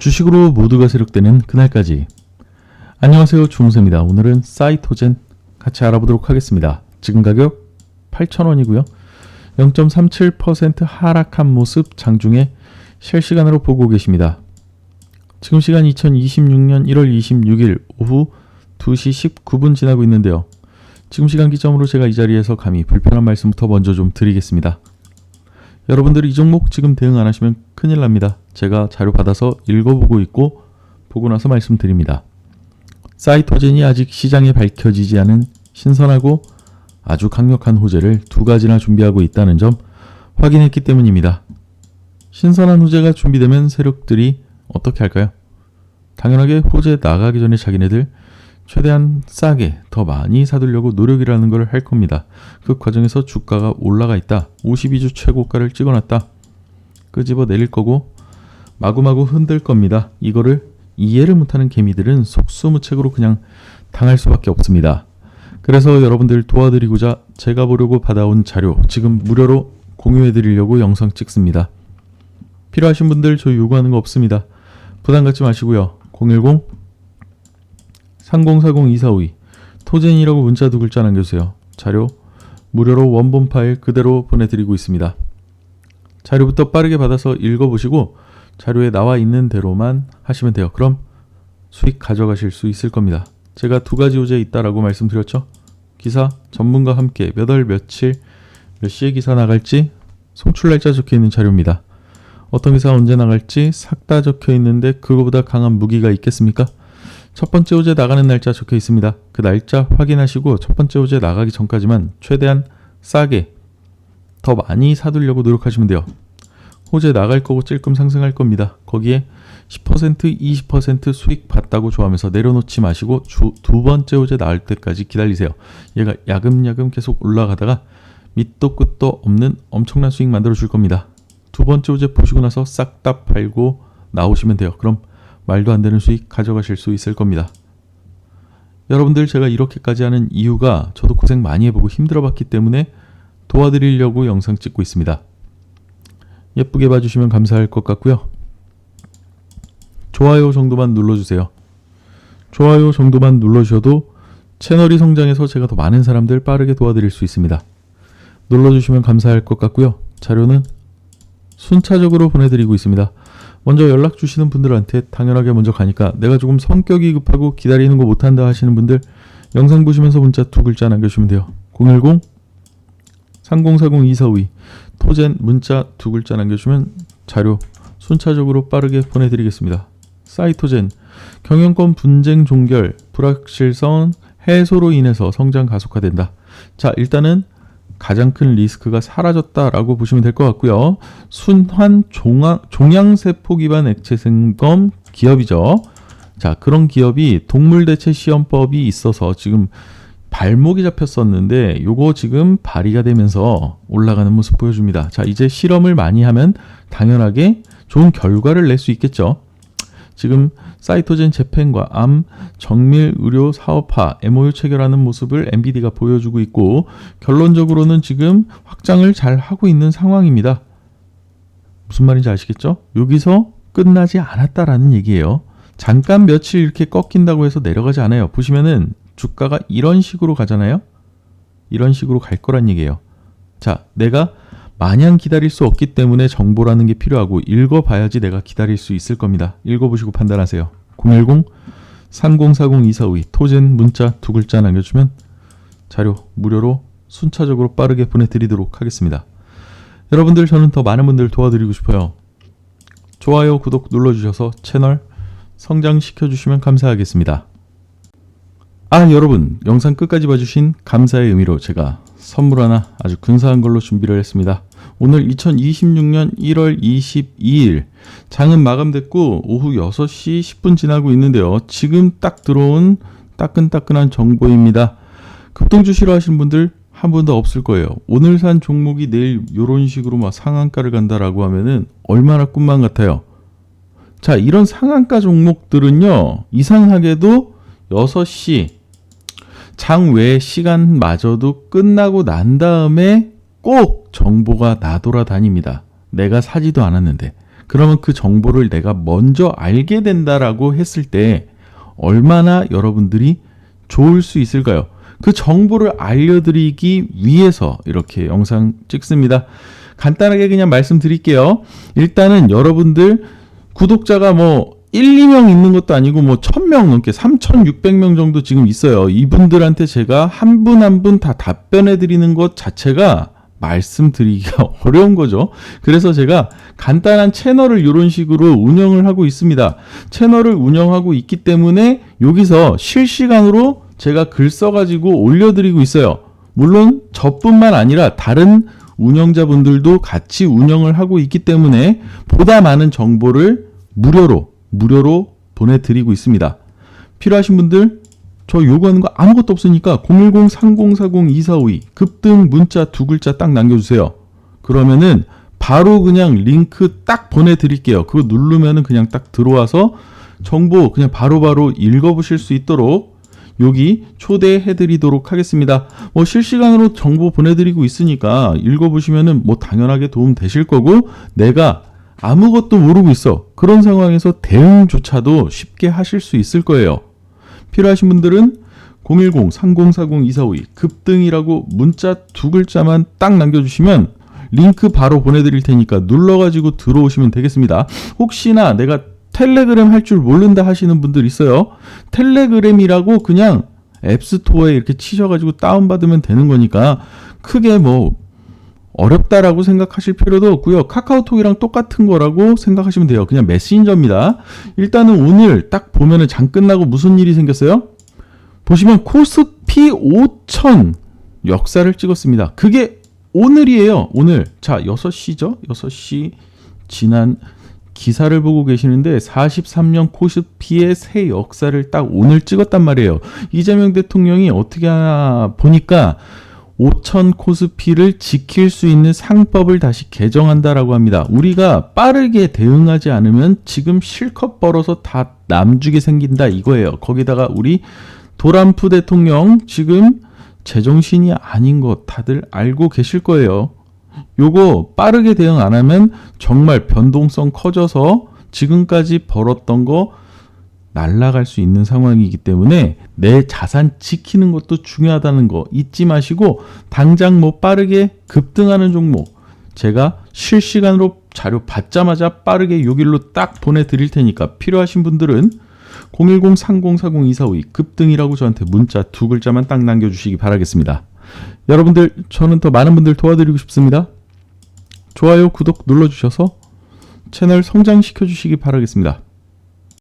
주식으로 모두가 세력되는 그날까지. 안녕하세요. 주무세입니다. 오늘은 사이토젠 같이 알아보도록 하겠습니다. 지금 가격 8,000원이고요. 0.37% 하락한 모습 장중에 실시간으로 보고 계십니다. 지금 시간 2026년 1월 26일 오후 2시 19분 지나고 있는데요. 지금 시간 기점으로 제가 이 자리에서 감히 불편한 말씀부터 먼저 좀 드리겠습니다. 여러분들이 이 종목 지금 대응 안 하시면 큰일 납니다. 제가 자료 받아서 읽어보고 있고 보고 나서 말씀드립니다. 사이토젠이 아직 시장에 밝혀지지 않은 신선하고 아주 강력한 호재를 두 가지나 준비하고 있다는 점 확인했기 때문입니다. 신선한 호재가 준비되면 세력들이 어떻게 할까요? 당연하게 호재 나가기 전에 자기네들 최대한 싸게 더 많이 사두려고 노력이라는 걸 할 겁니다. 그 과정에서 주가가 올라가 있다. 52주 최고가를 찍어놨다. 끄집어 내릴 거고 마구마구 흔들 겁니다. 이거를 이해를 못하는 개미들은 속수무책으로 그냥 당할 수밖에 없습니다. 그래서 여러분들 도와드리고자 제가 보려고 받아온 자료 지금 무료로 공유해 드리려고 영상 찍습니다. 필요하신 분들 저 요구하는 거 없습니다. 부담 갖지 마시고요. 010 3040-2452 토젠이라고 문자 두 글자 남겨주세요. 자료 무료로 원본 파일 그대로 보내드리고 있습니다. 자료부터 빠르게 받아서 읽어보시고 자료에 나와 있는 대로만 하시면 돼요. 그럼 수익 가져가실 수 있을 겁니다. 제가 두 가지 호재 있다라고 말씀드렸죠. 기사 전문가 함께 몇 월 며칠 몇 시에 기사 나갈지 송출 날짜 적혀 있는 자료입니다. 어떤 기사 언제 나갈지 싹 다 적혀 있는데 그거보다 강한 무기가 있겠습니까? 첫 번째 호재 나가는 날짜 적혀 있습니다. 그 날짜 확인하시고 첫 번째 호재 나가기 전까지만 최대한 싸게 더 많이 사두려고 노력하시면 돼요. 호재 나갈 거고 찔끔 상승할 겁니다. 거기에 10% 20% 수익 봤다고 좋아하면서 내려놓지 마시고 주, 두 번째 호재 나올 때까지 기다리세요. 얘가 야금야금 계속 올라가다가 밑도 끝도 없는 엄청난 수익 만들어 줄 겁니다. 두 번째 호재 보시고 나서 싹 다 팔고 나오시면 돼요. 그럼 말도 안 되는 수익 가져가실 수 있을 겁니다. 여러분들 제가 이렇게까지 하는 이유가 저도 고생 많이 해보고 힘들어 봤기 때문에 도와드리려고 영상 찍고 있습니다. 예쁘게 봐주시면 감사할 것 같고요. 좋아요 정도만 눌러주세요. 좋아요 정도만 눌러주셔도 채널이 성장해서 제가 더 많은 사람들 빠르게 도와드릴 수 있습니다. 눌러주시면 감사할 것 같고요. 자료는 순차적으로 보내드리고 있습니다. 먼저 연락 주시는 분들한테 당연하게 먼저 가니까 내가 조금 성격이 급하고 기다리는 거 못한다 하시는 분들 영상 보시면서 문자 두 글자 남겨주시면 돼요. 010 3040-2452 토젠 문자 두 글자 남겨주면 자료 순차적으로 빠르게 보내드리겠습니다. 사이토젠 경영권 분쟁 종결 불확실성 해소로 인해서 성장 가속화된다. 자 일단은 가장 큰 리스크가 사라졌다라고 보시면 될 것 같고요. 순환 종양, 종양세포 기반 액체 생검 기업이죠. 자, 그런 기업이 동물 대체 시험법이 있어서 지금 발목이 잡혔었는데 요거 지금 발의가 되면서 올라가는 모습 보여줍니다. 자, 이제 실험을 많이 하면 당연하게 좋은 결과를 낼 수 있겠죠. 지금 사이토젠 재팬과 암 정밀 의료 사업화 MOU 체결하는 모습을 엔비디가 보여주고 있고 결론적으로는 지금 확장을 잘 하고 있는 상황입니다. 무슨 말인지 아시겠죠? 여기서 끝나지 않았다라는 얘기예요. 잠깐 며칠 이렇게 꺾인다고 해서 내려가지 않아요. 보시면은 주가가 이런 식으로 가잖아요. 이런 식으로 갈 거란 얘기예요. 자, 내가 마냥 기다릴 수 없기 때문에 정보라는 게 필요하고 읽어봐야지 내가 기다릴 수 있을 겁니다. 읽어보시고 판단하세요. 010 3040-2452 토젠 문자 두 글자 남겨주면 자료 무료로 순차적으로 빠르게 보내드리도록 하겠습니다. 여러분들 저는 더 많은 분들 도와드리고 싶어요. 좋아요, 구독 눌러주셔서 채널 성장시켜주시면 감사하겠습니다. 아 여러분 영상 끝까지 봐주신 감사의 의미로 제가 선물 하나 아주 근사한 걸로 준비를 했습니다. 오늘 2026년 1월 22일 장은 마감됐고 오후 6시 10분 지나고 있는데요. 지금 딱 들어온 따끈따끈한 정보입니다. 급등주 싫어하시는 분들 한 분도 없을 거예요. 오늘 산 종목이 내일 이런 식으로 막 상한가를 간다라고 하면은 얼마나 꿈만 같아요. 자, 이런 상한가 종목들은요, 이상하게도 6시 장외 시간마저도 끝나고 난 다음에 꼭 정보가 나돌아다닙니다. 내가 사지도 않았는데. 그러면 그 정보를 내가 먼저 알게 된다라고 했을 때 얼마나 여러분들이 좋을 수 있을까요? 그 정보를 알려드리기 위해서 이렇게 영상 찍습니다. 간단하게 그냥 말씀드릴게요. 일단은 여러분들 구독자가 뭐 1, 2명 있는 것도 아니고 뭐 1000명 넘게 3600명 정도 지금 있어요. 이분들한테 제가 한 분 한 분 다 답변해 드리는 것 자체가 말씀드리기가 어려운 거죠. 그래서 제가 간단한 채널을 이런 식으로 운영을 하고 있습니다. 채널을 운영하고 있기 때문에 여기서 실시간으로 제가 글 써가지고 올려드리고 있어요. 물론 저뿐만 아니라 다른 운영자분들도 같이 운영을 하고 있기 때문에 보다 많은 정보를 무료로 무료로 보내드리고 있습니다. 필요하신 분들 저 요구하는 거 아무것도 없으니까 010-3040-2452 급등 문자 두 글자 딱 남겨주세요. 그러면은 바로 그냥 링크 딱 보내드릴게요. 그거 누르면은 그냥 딱 들어와서 정보 그냥 바로 바로 읽어보실 수 있도록 여기 초대해드리도록 하겠습니다. 뭐 실시간으로 정보 보내드리고 있으니까 읽어보시면은 뭐 당연하게 도움 되실 거고 내가 아무것도 모르고 있어. 그런 상황에서 대응조차도 쉽게 하실 수 있을 거예요. 필요하신 분들은 010-3040-2452 급등이라고 문자 두 글자만 딱 남겨주시면 링크 바로 보내드릴 테니까 눌러가지고 들어오시면 되겠습니다. 혹시나 내가 텔레그램 할 줄 모른다 하시는 분들 있어요. 텔레그램이라고 그냥 앱스토어에 이렇게 치셔가지고 다운받으면 되는 거니까 크게 뭐 어렵다라고 생각하실 필요도 없고요. 카카오톡이랑 똑같은 거라고 생각하시면 돼요. 그냥 메신저입니다. 일단은 오늘 딱 보면은 장 끝나고 무슨 일이 생겼어요? 보시면 코스피 5천 역사를 찍었습니다. 그게 오늘이에요. 오늘. 자, 6시죠? 6시 지난 기사를 보고 계시는데 43년 코스피의 새 역사를 딱 오늘 찍었단 말이에요. 이재명 대통령이 어떻게 하나 보니까 5천 코스피를 지킬 수 있는 상법을 다시 개정한다라고 합니다. 우리가 빠르게 대응하지 않으면 지금 실컷 벌어서 다 남주게 생긴다 이거예요. 거기다가 우리 도란프 대통령 지금 제정신이 아닌 것 다들 알고 계실 거예요. 요거 빠르게 대응 안 하면 정말 변동성 커져서 지금까지 벌었던 거 날라갈 수 있는 상황이기 때문에 내 자산 지키는 것도 중요하다는 거 잊지 마시고 당장 뭐 빠르게 급등하는 종목 제가 실시간으로 자료 받자마자 빠르게 요 길로 딱 보내드릴 테니까 필요하신 분들은 010-3040-2452 급등이라고 저한테 문자 두 글자만 딱 남겨주시기 바라겠습니다. 여러분들 저는 더 많은 분들 도와드리고 싶습니다. 좋아요, 구독 눌러주셔서 채널 성장시켜 주시기 바라겠습니다.